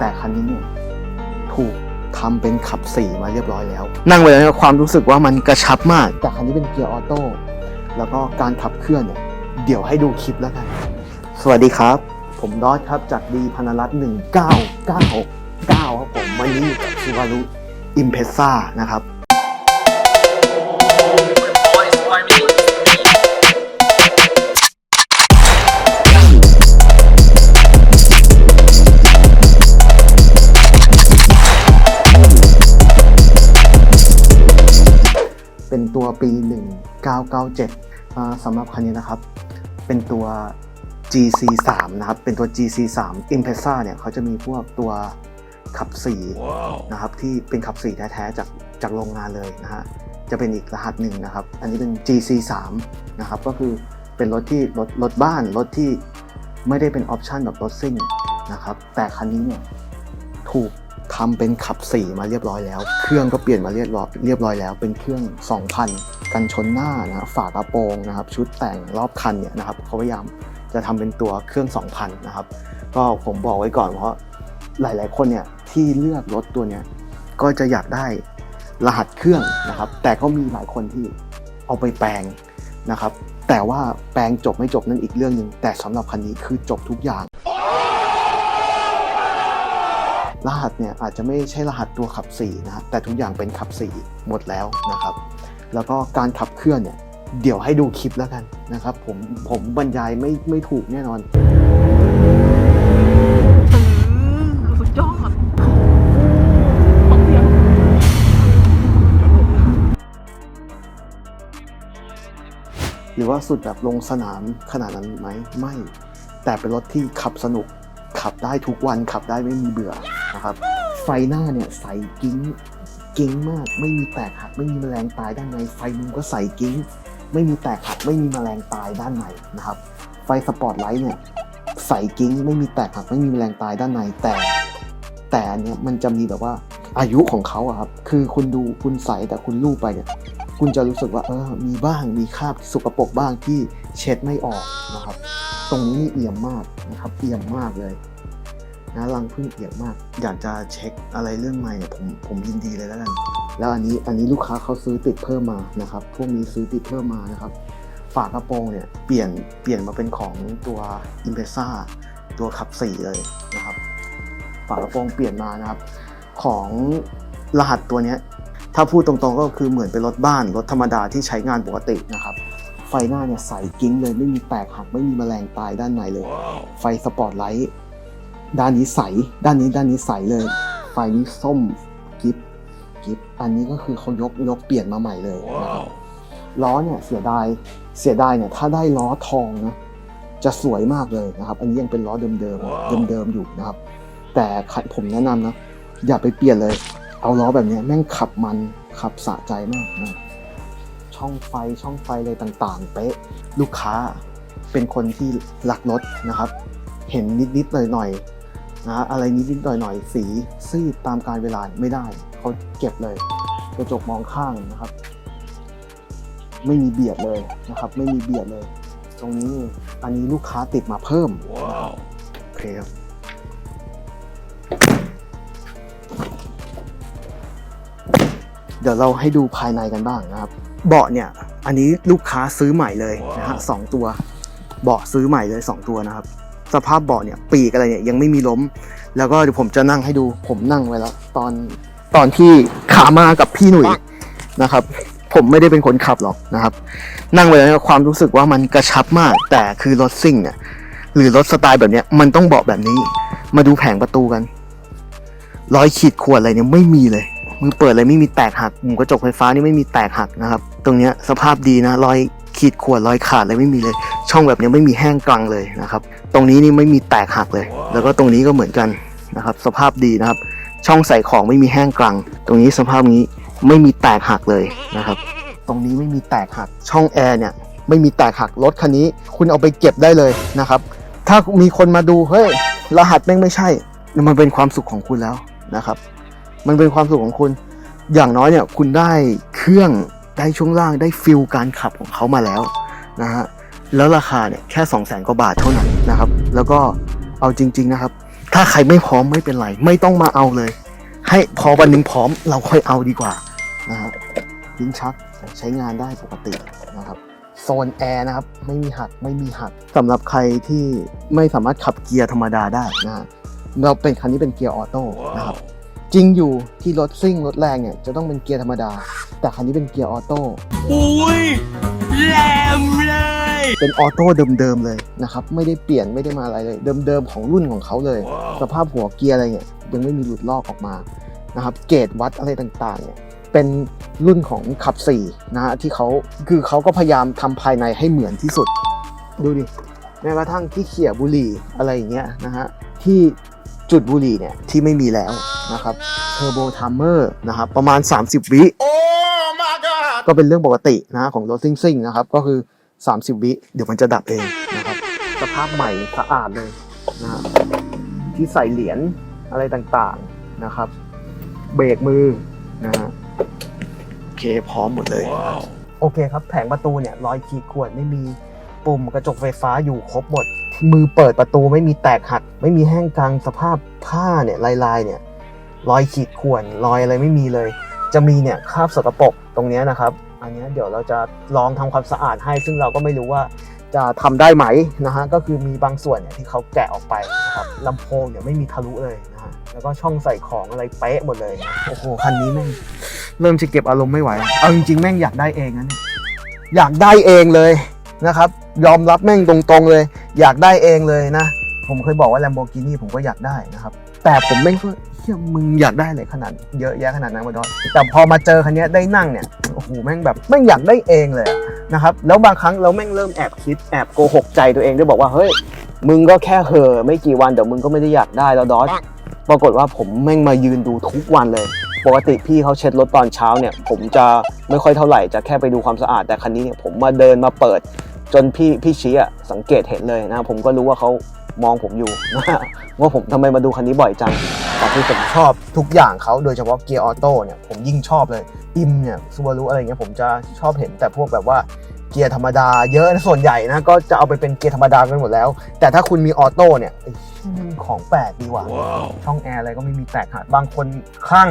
แต่คันนี้เนี่ยถูกทำเป็นขับสี่มาเรียบร้อยแล้ว นั่งไปแล้วความรู้สึกว่ามันกระชับมาก แต่คันนี้เป็นเกียร์ออโต้แล้วก็การขับเคลื่อนเนี่ยเดี๋ยวให้ดูคลิปแล้วกัน สวัสดีครับ ผมดอทครับจากดีพนรัตน์1999ครับผมวันนี้อยู่กับซูวารุอิมเพซ่านะครับ ป็นตัวปี 1997อ่าสำหรับคันนี้นะครับ เป็นตัว GC3 นะครับ เป็นตัว GC3 Impreza เนี่ยเขาจะมีพวกตัวขับสีนะครับที่เป็นขับสีแท้ๆจากจากโรงงานเลยนะฮะจะเป็นอีกรหัสหนึ่งนะครับ อันนี้เป็น GC3 นะครับ ก็คือเป็นรถที่รถรถบ้านรถที่ไม่ได้เป็นออปชันแบบรถซิ่งนะครับ แต่คันนี้เนี่ยถูก ทำเป็นขับสี่มาเรียบร้อยแล้ว เครื่องก็เปลี่ยนมาเรียบร้อยเรียบร้อยแล้ว เป็นเครื่อง 2,000 กันชนหน้านะครับฝากระโปรงนะครับ ชุดแต่งรอบคันเนี่ยนะครับเขาพยายามจะทำเป็นตัวเครื่อง 2,000 นะครับ ก็ผมบอกไว้ก่อนเพราะหลาย ๆ คนเนี่ยที่เลือกรถตัวเนี้ยก็จะอยากได้รหัสเครื่องนะครับ แต่ก็มีหลายคนที่เอาไปแปลงนะครับ แต่ว่าแปลงจบไม่จบนั่นอีกเรื่องหนึ่งแต่สำหรับคันนี้คือจบทุกอย่าง รหัสเนี่ยอาจจะไม่ใช่รหัสตัวขับ4นะฮะแต่ทุกอย่างเป็นขับ4หมดแล้วนะครับ แล้วก็การขับเคลื่อนเนี่ยเดี๋ยวให้ดูคลิปแล้วกันนะครับ ผมผมบรรยายไม่ไม่ถูกแน่นอนสุดยอดฟังเสียงหรือว่าสุดแบบลงสนามขนาดนั้นไหมไม่ แต่เป็นรถที่ขับสนุกขับได้ทุกวันขับได้ไม่มีเบื่อ นะครับ ไฟหน้าเนี่ยใสกิ้งกิ้งมาก ไม่มีแตกหักไม่มีแมลงตายด้านใน ไฟมุมก็ใสกิ้ง ไม่มีแตกหักไม่มีแมลงตายด้านในนะครับ ไฟสปอตไลท์เนี่ยใสกิ้ง ไม่มีแตกหักไม่มีแมลงตายด้านในแต่ แต่อันเนี้ยมันจะมีแบบว่าอายุของเขาอะครับคือคุณดูคุณใสแต่คุณลูบไปเนี่ยคุณจะรู้สึกว่าเออมีบ้างมีคราบสกปรกบ้างที่เช็ดไม่ออกนะครับ ตรงนี้เอี่ยมมากนะครับเอี่ยมมากเลย นะรังพึ่งเอียมมาก อยากจะเช็คอะไรเรื่องใหม่เนี่ยผมผมยินดีเลยแล้วกัน แล้วอันนี้อันนี้ลูกค้าเขาซื้อติดเพิ่มมานะครับ พวกนี้ซื้อติดเพิ่มมานะครับฝากระโปรงเนี่ยเปลี่ยนเปลี่ยนมาเป็นของตัว i m p r e s a ตัวขับสี่เลยนะครับ ฝากระโปรงเปลี่ยนมานะครับ ของรหัสตัวเนี้ยถ้าพูดตรงๆก็คือเหมือนเป็นรถบ้านรถธรรมดาที่ใช้งานปกตินะครับ ไฟหน้าเนี่ยใสกิ้งเลยไม่มีแตกหักไม่มีแมลงตายด้านในเลย ไฟสปอตไลท์ ด้านนี้ใส ด้านนี้ด้านนี้ใสเลย ไฟนี้ส้มกิฟกิฟอันนี้ก็คือเขายกยกเปลี่ยนมาใหม่เลยนะครับล้อเนี่ยเสียดายเสียดายเนี่ยถ้าได้ล้อทองนะจะสวยมากเลยนะครับ อันนี้ยังเป็นล้อเดิมๆเดิมๆอยู่นะครับ แต่ผมแนะนำนะอย่าไปเปลี่ยนเลย เอาล้อแบบเนี้ยแม่งขับมันขับสะใจมากนะช่องไฟช่องไฟอะไรต่างๆ เป๊ะลูกค้าเป็นคนที่รักรถนะครับ เห็นนิดๆหน่อยๆ นะอะไรนิดๆหน่อยๆ สีซีดตามการเวลาไม่ได้ เขาเก็บเลยกระจกมองข้างนะครับ ไม่มีเบียดเลยนะครับ ไม่มีเบียดเลย ตรงนี้อันนี้ลูกค้าติดมาเพิ่มนะครับโอเคครับเดี๋ยวเราให้ดูภายในกันบ้างนะครับ เบาะเนี่ย อันนี้ลูกค้าซื้อใหม่เลยนะฮะสองตัว เบาะซื้อใหม่เลยสองตัวนะครับ สภาพเบาะเนี่ยปีกอะไรเนี่ยยังไม่มีล้ม แล้วก็เดี๋ยวผมจะนั่งให้ดูผมนั่งไว้แล้วตอนตอนที่ขามากับพี่หนุ่ยนะครับ ผมไม่ได้เป็นคนขับหรอกนะครับ นั่งไว้แล้วเนี่ยความรู้สึกว่ามันกระชับมาก แต่คือรถซิ่งเนี่ยหรือรถสไตล์แบบเนี้ยมันต้องเบาะแบบนี้ มาดูแผงประตูกันรอยขีดข่วนอะไรเนี่ยไม่มีเลยมือเปิดเลยไม่มีแตกหักมุมกระจกไฟฟ้านี่ไม่มีแตกหักนะครับ ตรงเนี้ยสภาพดีนะรอย ขีดข่วนรอยขาดอะไรไม่มีเลย ช่องแบบนี้ไม่มีแห้งกรังเลยนะครับ ตรงนี้นี่ไม่มีแตกหักเลย แล้วก็ตรงนี้ก็เหมือนกันนะครับ สภาพดีนะครับ ช่องใส่ของไม่มีแห้งกรังตรงนี้สภาพนี้ไม่มีแตกหักเลยนะครับ ตรงนี้ไม่มีแตกหัก ช่องแอร์เนี่ยไม่มีแตกหัก รถคันนี้คุณเอาไปเก็บได้เลยนะครับ ถ้ามีคนมาดู เฮ้ย รหัสแม่งไม่ใช่ มันเป็นความสุขของคุณแล้วนะครับ มันเป็นความสุขของคุณ อย่างน้อยเนี่ยคุณได้เครื่อง ได้ช่วงล่างได้ฟิลการขับของเขามาแล้วนะฮะแล้วราคาเนี่ยแค่ 2 0 0แสนกว่าบาทเท่านั้นนะครับ แล้วก็เอาจริง ๆนะครับ ถ้าใครไม่พร้อมไม่เป็นไร ไม่ต้องมาเอาเลย ให้พอวันหนึ่งพร้อมเราค่อยเอาดีกว่านะฮะลิ้นชักใช้งานได้ปกตินะครับโซนแอร์นะครับไม่มีหักไม่มีหักสำหรับใครที่ไม่สามารถขับเกียร์ธรรมดาได้นะฮะเราเป็นคันนี้เป็นเกียร์ออโต้นะครับ จริงอยู่ที่รถซิ่งรถแรงเนี่ยจะต้องเป็นเกียร์ธรรมดา แต่คันนี้เป็นเกียร์ออโต้อุ้ยแหลมเลย เป็นออโต้เดิมๆเลยนะครับ ไม่ได้เปลี่ยนไม่ได้มาอะไรเลย เดิมๆของรุ่นของเขาเลย สภาพหัวเกียร์อะไรเนี่ยยังไม่มีหลุดลอกออกมานะครับเกรดวัดอะไรต่างๆเนี่ยเป็นรุ่นของขับ4นะฮะที่เขาคือเขาก็พยายามทำภายในให้เหมือนที่สุด ดูดิแม้กระทั่งที่เขี่ยบุหรี่อะไรอย่างเงี้ยนะฮะที่ จุดบุหรี่เนี่ยที่ไม่มีแล้วนะครับเทอร์โบทามเมอร์นะครับประมาณ 30 วิโอ้ my god ก็เป็นเรื่องปกตินะของรถซิ่งซิ่งๆนะครับก็คือ 30 วิเดี๋ยวมันจะดับเองนะครับสภาพใหม่สะอาดเลยนะฮะที่ใส่เหรียญอะไรต่างๆนะครับ เบรกมือนะฮะโอเคพร้อมหมดเลยว้าวโอเคครับแผงประตูเนี่ยรอยขีดข่วนไม่มีปุ่มกระจกไฟฟ้าอยู่ครบหมด มือเปิดประตูไม่มีแตกหัก ไม่มีแห้งกลางสภาพผ้าเนี่ยลายๆเนี่ยรอยขีดข่วนรอยอะไรไม่มีเลย จะมีเนี่ยคราบสกปรกตรงนี้นะครับ อันนี้เดี๋ยวเราจะลองทำความสะอาดให้ ซึ่งเราก็ไม่รู้ว่าจะทำได้ไหมนะฮะก็คือมีบางส่วนเนี่ยที่เขาแกะออกไปนะครับลำโพงเนี่ยไม่มีทะลุเลยนะฮะแล้วก็ช่องใส่ของอะไรเป๊ะหมดเลยนะโอ้โหคันนี้แม่งเริ่มจะเก็บอารมณ์ไม่ไหวเอาจริงๆแม่งอยากได้เองนะเนี่ยอยากได้เองเลยนะครับ ยอมรับแม่งตรงๆเลย อยากได้เองเลยนะ ผมเคยบอกว่า Lamborghini ผมก็อยากได้นะครับ แต่ผมแม่งก็เฮียมึงอยากได้เลยขนาดเยอะแยะขนาดนั้นมาดอนแต่พอมาเจอคันนี้ได้นั่งเนี่ยโอ้โหแม่งแบบแม่งอยากได้เองเลยนะครับแล้วบางครั้งเราแม่งเริ่มแอบคิดแอบโกหกใจตัวเองด้วยบอกว่าเฮ้ยมึงก็แค่เหอไม่กี่วันเดี๋ยวมึงก็ไม่ได้อยากได้แล้วดอสปรากฏว่าผมแม่งมายืนดูทุกวันเลยปกติพี่เขาเช็ดรถตอนเช้าเนี่ย ผมจะไม่ค่อยเท่าไหร่จะแค่ไปดูความสะอาดแต่คันนี้เนี่ยผมมาเดินมาเปิด จนพี่พี่ชี้อะสังเกตเห็นเลยนะผมก็รู้ว่าเขามองผมอยู่นะว่าผมทำไมมาดูคันนี้บ่อยจังแต่ที่ผมชอบทุกอย่างเขาโดยเฉพาะเกียร์ออโต้เนี่ยผมยิ่งชอบเลยอิมเนี่ยซูบารุอะไรเงี้ยผมจะชอบเห็นแต่พวกแบบว่าเกียร์ธรรมดาเยอะนะส่วนใหญ่นะก็จะเอาไปเป็นเกียร์ธรรมดากันหมดแล้ว แต่ถ้าคุณมีออโต้เนี่ยไอ้เหี้ยมันของแปลกดีว่ะว้าวช่องแอร์อะไรก็ไม่มีแตกหักบางคนคลั่ง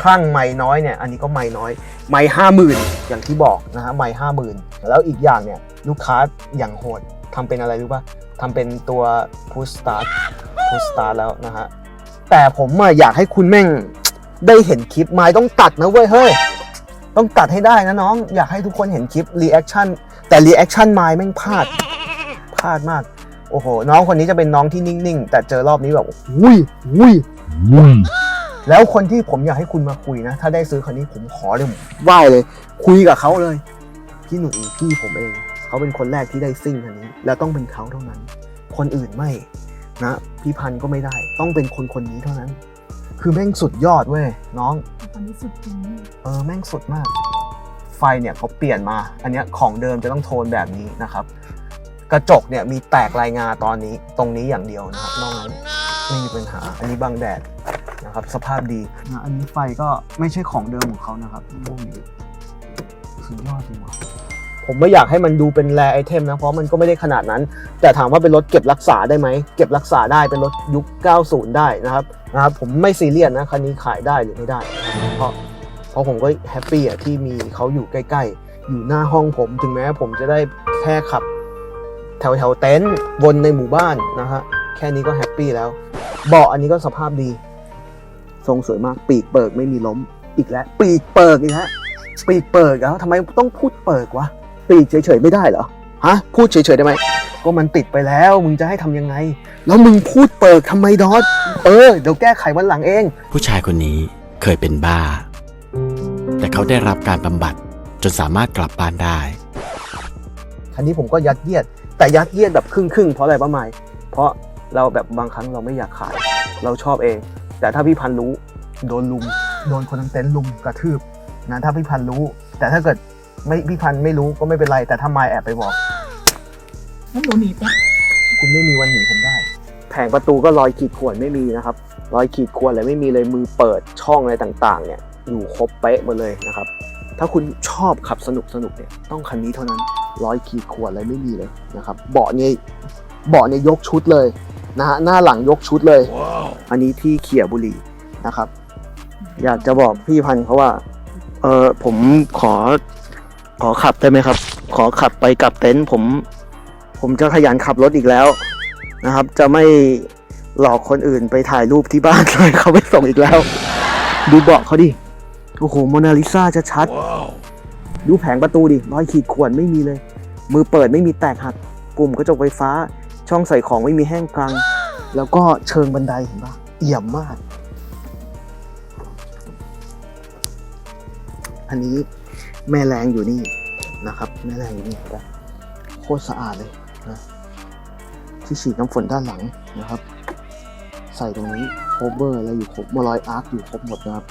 คลั่งไม่น้อยเนี่ยอันนี้ก็ไม่น้อย ไม่ห้าหมื่นอย่างที่บอกนะฮะไม่ห้าหมื่นแล้วอีกอย่างเนี่ยลูกค้าอย่างโหดทำเป็นอะไรรู้ป่ะทำเป็นตัว push start push start แล้วนะฮะแต่ผมอยากให้คุณแม่งได้เห็นคลิปไม่ต้องตัดนะเว้ยเฮ้ยต้องตัดให้ได้นะน้อง อยากให้ทุกคนเห็นคลิป reaction แต่ reaction ไม้แม่งพลาดพลาดมากโอ้โห น้องคนนี้จะเป็นน้องที่นิ่ง ๆ แต่เจอรอบนี้แบบอุ้ยอุ้ย แล้วคนที่ผมอยากให้คุณมาคุยนะ ถ้าได้ซื้อคันนี้ผมขอเลยผมไหว้เลย คุยกับเขาเลย พี่หนุ่ยพี่ผมเอง เขาเป็นคนแรกที่ได้ซิ่งคันนี้ แล้วต้องเป็นเขาเท่านั้น คนอื่นไม่นะพี่พันธุ์ก็ไม่ได้ ต้องเป็นคนคนนี้เท่านั้น คือแม่งสุดยอดเว้ยน้องตอนนี้สุดจริงเออแม่งสุดมาก ไฟเนี่ยเขาเปลี่ยนมา อันเนี้ยของเดิมจะต้องโทนแบบนี้นะครับ กระจกเนี่ยมีแตกลายงาตอนนี้ตรงนี้อย่างเดียวนะครับนอกนั้นไม่มีปัญหาอันนี้บังแดด นะครับสภาพดีนะอันนี้ไฟก็ไม่ใช่ของเดิมของเขานะครับพวกนี้สุดยอดจริงว่ะผมไม่อยากให้มันดูเป็นแรไอเทมนะ เพราะมันก็ไม่ได้ขนาดนั้น แต่ถามว่าเป็นรถเก็บรักษาได้ไหม เก็บรักษาได้เป็นรถยุค 90 ได้นะครับนะครับผมไม่ซีเรียสนะคันนี้ขายได้หรือไม่ได้นะครับเพราะเพราะผมก็แฮปปี้อะที่มีเขาอยู่ใกล้ ๆ อยู่หน้าห้องผมถึงแม้ผมจะได้แค่ขับ แถวแถวๆเต็นท์วนในหมู่บ้านนะฮะแค่นี้ก็แฮปปี้แล้ว เบาะอันนี้ก็สภาพดี ทรงสวยมาก ปีกเปิกไม่มีล้มอีกแล้ว ปีกเปิกอีกแล้วปีกเปิกแล้วทำไมต้องพูดเปิกวะปีกเฉยๆไม่ได้เหรอฮะพูดเฉยๆได้ไหมก็มันติดไปแล้วมึงจะให้ทำยังไง แล้วมึงพูดเปิกทำไมดอสเออเดี๋ยวแก้ไขวันหลังเอง ผู้ชายคนนี้เคยเป็นบ้า แต่เขาได้รับการบำบัดจนสามารถกลับบ้านได้คันนี้ผมก็ยัดเยียด แต่ยัดเยียดแบบครึ่งครึ่งๆเพราะอะไรป้าหมายเพราะเราแบบบางครั้งเราไม่อยากขาย เราชอบเอง แต่ถ้าพี่พันธุ์รู้โดนลุม โดนคนทั้งเต็นท์ลุมกระทืบนะถ้าพี่พันธุ์รู้ แต่ถ้าเกิดไม่พี่พันธุ์ไม่รู้ก็ไม่เป็นไร แต่ถ้าไมายแอบไปบอกนั่นหนูหนีปะคุณไม่มีวันหนีผมได้ แผงประตูก็รอยขีดข่วนไม่มีนะครับ รอยขีดข่วนอะไรไม่มีเลยมือเปิดช่องอะไรต่างๆ เนี่ยอยู่ครบเป๊ะหมดเลยนะครับ ถ้าคุณชอบขับสนุกสนุกๆเนี่ยต้องคันนี้เท่านั้นรอยขีดข่วนอะไรไม่มีเลยนะครับ เบาะเนี่ยเบาะเนี่ยยกชุดเลย นะฮะหน้าหลังยกชุดเลย อันนี้ที่เขี่ยบุหรี่นะครับ อยากจะบอกพี่พันธุ์เขาว่า เออผมขอ ขอขับได้ไหมครับ ขอขับไปกลับเต็นท์ผม ผมจะขยันขับรถอีกแล้วนะครับ จะไม่หลอกคนอื่นไปถ่ายรูปที่บ้านเลยเขาไปส่งอีกแล้ว ดูเบาะเขาดิโอ้โหโมนาลิซาจะชัด ดูแผงประตูดิรอยขีดข่วนไม่มีเลย มือเปิดไม่มีแตกหัก ปุ่มกระจกไฟฟ้า ช่องใส่ของไม่มีแห้งกลาง แล้วก็เชิงบันไดเห็นปะเอี่ยมมาก อันนี้แม่แรงอยู่นี่นะครับ แม่แรงอยู่นี่นะโคตรสะอาดเลยนะที่ฉีดน้ำฝนด้านหลังนะครับ ใส่ตรงนี้โคเวอร์อะไรอยู่ครบมารอยอาร์คอยู่ครบหมดนะครับ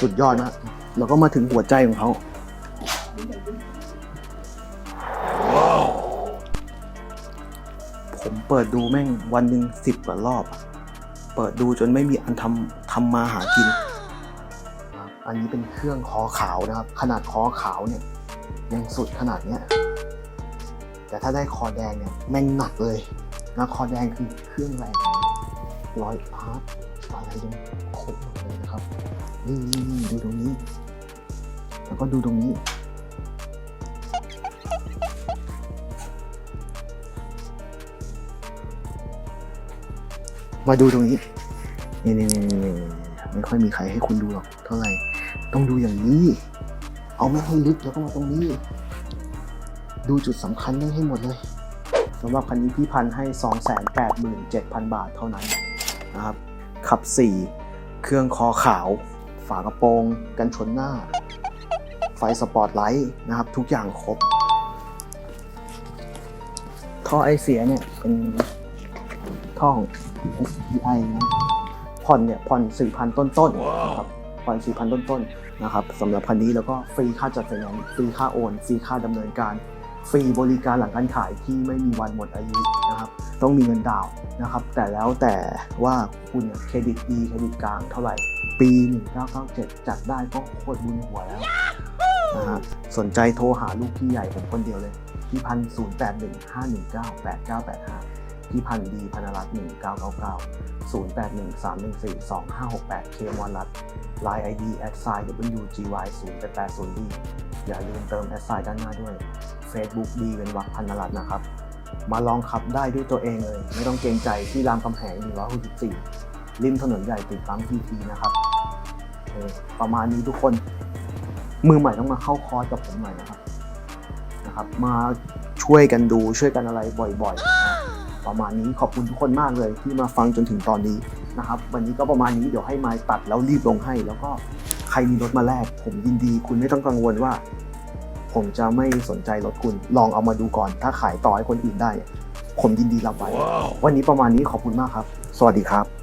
สุดยอดนะแล้วก็มาถึงหัวใจของเขา ผมเปิดดูแม่งวันหนึ่งสิบกว่ารอบ เปิดดูจนไม่มีอันทำทำมาหากิน อันนี้เป็นเครื่องคอขาวนะครับ ขนาดคอขาวเนี่ยยังสุดขนาดเนี้ยแต่ถ้าได้คอแดงเนี่ยแม่งหนักเลยนะคอแดงคือเครื่องแรงร้อยอาร์ตอะไรตรงครบหมดเลยนะครับนี่ดูตรงนี้ แล้วก็ดูตรงนี้ มาดูตรงนี้นี่นี่นี่ไม่ค่อยมีใครให้คุณดูหรอกเท่าไหร่ต้องดูอย่างนี้ เอาไม่ให้ลึกแล้วก็มาตรงนี้ ดูจุดสำคัญไม่ให้หมดเลยสำหรับคันนี้พี่พันให้ 287,000 บาทเท่านั้นนะครับ ขับ 4 เครื่องคอขาว ฝากระโปรง กันชนหน้า ไฟสปอร์ตไลท์นะครับ ทุกอย่างครบ ท่อไอเสียเนี่ย เป็นท่อของ SPI นะผ่อนเนี่ยผ่อน4,000ต้นๆนะครับผ่อน4,000ต้นๆนะครับสำหรับคันนี้แล้วก็ฟรีค่าจัดไฟแนนซ์ฟรีค่าโอนฟรีค่าดำเนินการฟรีบริการหลังการขายที่ไม่มีวันหมดอายุนะครับต้องมีเงินดาวนะครับแต่แล้วแต่ว่าคุณเครดิตดีเครดิตกลางเท่าไหร่ ปี 1997 จัดได้ก็โคตรบุญหัวแล้วนะฮะสนใจโทรหาลูกพี่ใหญ่ผมคนเดียวเลยพี่พันศูนย์แปดหนึ่งห้าหนึ่งเก้าแปดเก้าแปดห้า พี่พันดีพันรัตน์หนึ่งเก้าเก้าเก้าศูนย์แปดหนึ่งสามหนึ่งสี่สองห้าหกแปดเคมอนรัตไลน์ไอดีแอดไซน์ WGY ศูนย์แปดแปดศูนย์ดีอย่าลืมเติมแอดไซน์ด้านหน้าด้วย Facebook ดีเป็นวักพันนรัตน์นะครับ มาลองขับได้ด้วยตัวเองเลย ไม่ต้องเกรงใจที่รามคำแหง164 ริมถนนใหญ่ติดปั๊มพีทีนะครับ ประมาณนี้ทุกคน มือใหม่ต้องมาเข้าคอร์สกับผมหน่อยนะครับนะครับ มาช่วยกันดูช่วยกันอะไรบ่อยๆ ประมาณนี้ขอบคุณทุกคนมากเลยที่มาฟังจนถึงตอนนี้นะครับ วันนี้ก็ประมาณนี้เดี๋ยวให้ไม้ตัดแล้วรีบลงให้ แล้วก็ใครมีรถมาแลกผมยินดี คุณไม่ต้องกังวลว่า ผมจะไม่สนใจรถคุณลองเอามาดูก่อน ถ้าขายต่อให้คนอื่นได้ ผมยินดีรับไว้ วันนี้ประมาณนี้ขอบคุณมากครับ สวัสดีครับ